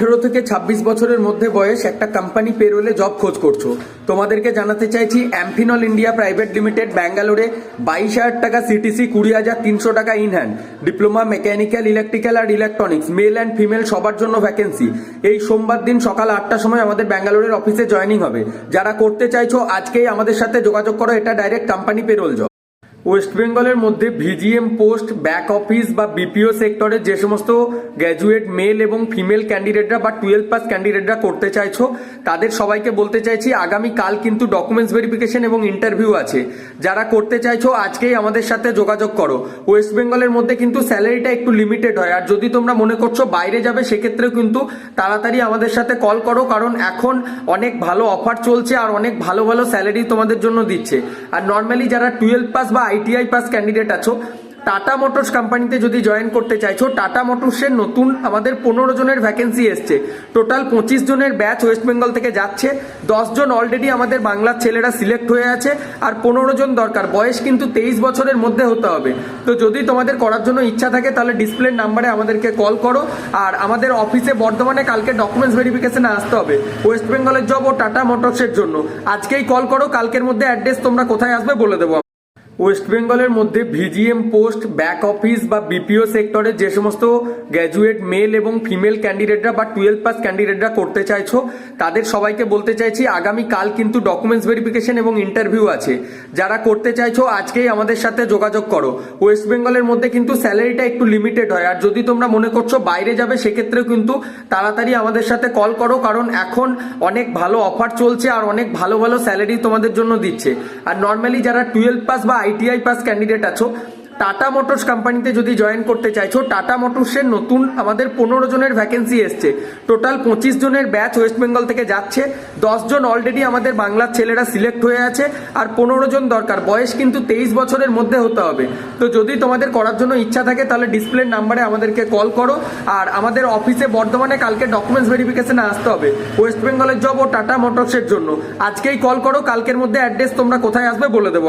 আঠেরো থেকে ছাব্বিশ বছরের মধ্যে বয়স একটা কোম্পানি পেরোলে জব খোঁজ করছ। তোমাদেরকে জানাতে চাইছি অ্যাম্ফিনল ইন্ডিয়া প্রাইভেট লিমিটেড ব্যাঙ্গালোরে বাইশ হাজার টাকা সিটিসি কুড়ি হাজার তিনশো টাকা in hand diploma mechanical electrical R electronics male and female সবার জন্য ভ্যাকেন্সি এই সোমবার দিন সকাল আটটার সময় আমাদের ব্যাঙ্গালোরের অফিসে জয়েনিং হবে। যারা করতে চাইছো, আজকেই আমাদের সাথে যোগাযোগ করো, এটা direct company payroll job West বেঙ্গলের মধ্যে ভিজিএম পোস্ট ব্যাক অফিস বা বিপিও সেক্টরে যে সমস্ত গ্র্যাজুয়েট মেল এবং ফিমেল ক্যান্ডিডেটরা বা টুয়েলভ পাস ক্যান্ডিডেটরা করতে চাইছো, তাদের সবাইকে বলতে চাইছি, আগামী কাল কিন্তু ডকুমেন্টস ভেরিফিকেশন এবং ইন্টারভিউ আছে। যারা করতে চাইছো, আজকেই আমাদের সাথে যোগাযোগ করো। ওয়েস্ট বেঙ্গলের মধ্যে কিন্তু স্যালারিটা একটু লিমিটেড হয়। আর যদি তোমরা মনে করছ বাইরে যাবে, সেক্ষেত্রেও কিন্তু তাড়াতাড়ি আমাদের সাথে কল করো, কারণ এখন অনেক ভালো অফার চলছে আর অনেক ভালো ভালো স্যালারি তোমাদের জন্য দিচ্ছে। আর নর্মালি যারা টুয়েলভ পাস বা আইটিআই পাস ক্যান্ডিডেট আছো টাটা মোটরস কোম্পানিতে যদি জয়েন করতে চাইছো টাটা মোটরসের নতুন আমাদের পনেরো জনের ভ্যাকেন্সি এসছে। টোটাল পঁচিশ জনের ব্যাচ ওয়েস্ট বেঙ্গল থেকে যাচ্ছে। জন অলরেডি আমাদের বাংলার ছেলেরা সিলেক্ট হয়ে আছে, আর পনেরো জন দরকার। বয়স কিন্তু তেইশ বছরের মধ্যে হতে হবে। তো যদি তোমাদের করার জন্য ইচ্ছা থাকে, তাহলে ডিসপ্লের নাম্বারে আমাদেরকে কল করো। আর আমাদের অফিসে বর্ধমানে কালকে ডকুমেন্টস ভেরিফিকেশনে আসতে হবে ওয়েস্ট বেঙ্গলের জব ও টাটা মোটরসের জন্য। আজকেই কল করো, কালকের মধ্যে অ্যাড্রেস তোমরা কোথায় আসবে বলে দেবো ওয়েস্ট বেঙ্গলের মধ্যে ভিজিএম পোস্ট ব্যাক অফিস বা বিপিও সেক্টরে যে সমস্ত গ্র্যাজুয়েট মেল এবং ফিমেল ক্যান্ডিডেটরা বা টুয়েলভ পাস ক্যান্ডিডেটরা করতে চাইছো, তাদের সবাইকে বলতে চাইছি, আগামী কাল কিন্তু ডকুমেন্টস ভেরিফিকেশন এবং ইন্টারভিউ আছে। যারা করতে চাইছো, আজকেই আমাদের সাথে যোগাযোগ করো। ওয়েস্ট বেঙ্গলের মধ্যে কিন্তু স্যালারিটা একটু লিমিটেড হয়। আর যদি তোমরা মনে করছ বাইরে যাবে, সেক্ষেত্রেও কিন্তু তাড়াতাড়ি আমাদের সাথে কল করো, কারণ এখন অনেক ভালো অফার চলছে আর অনেক ভালো ভালো স্যালারি তোমাদের জন্য দিচ্ছে। আর নর্মালি যারা টুয়েলভ পাস বা আইটিআই পাস ক্যান্ডিডেট আছো টাটা মোটরস কোম্পানিতে যদি জয়েন করতে চাইছো টাটা মোটরসের নতুন আমাদের পনেরো জনের ভ্যাকেন্সি এসছে। টোটাল পঁচিশ জনের ব্যাচ ওয়েস্ট বেঙ্গল থেকে যাচ্ছে। জন অলরেডি আমাদের বাংলার ছেলেরা সিলেক্ট হয়ে আছে, আর পনেরো জন দরকার। বয়স কিন্তু তেইশ বছরের মধ্যে হতে হবে। তো যদি তোমাদের করার জন্য ইচ্ছা থাকে, তাহলে ডিসপ্লের নাম্বারে আমাদেরকে কল করো, আর আমাদের অফিসে বর্ধমানে কালকে ডকুমেন্টস ভেরিফিকেশনে আসতে হবে ওয়েস্ট বেঙ্গলের জব ও টাটা মোটরসের জন্য। আজকেই কল করো, কালকের মধ্যে অ্যাড্রেস তোমরা কোথায় আসবে বলে দেবো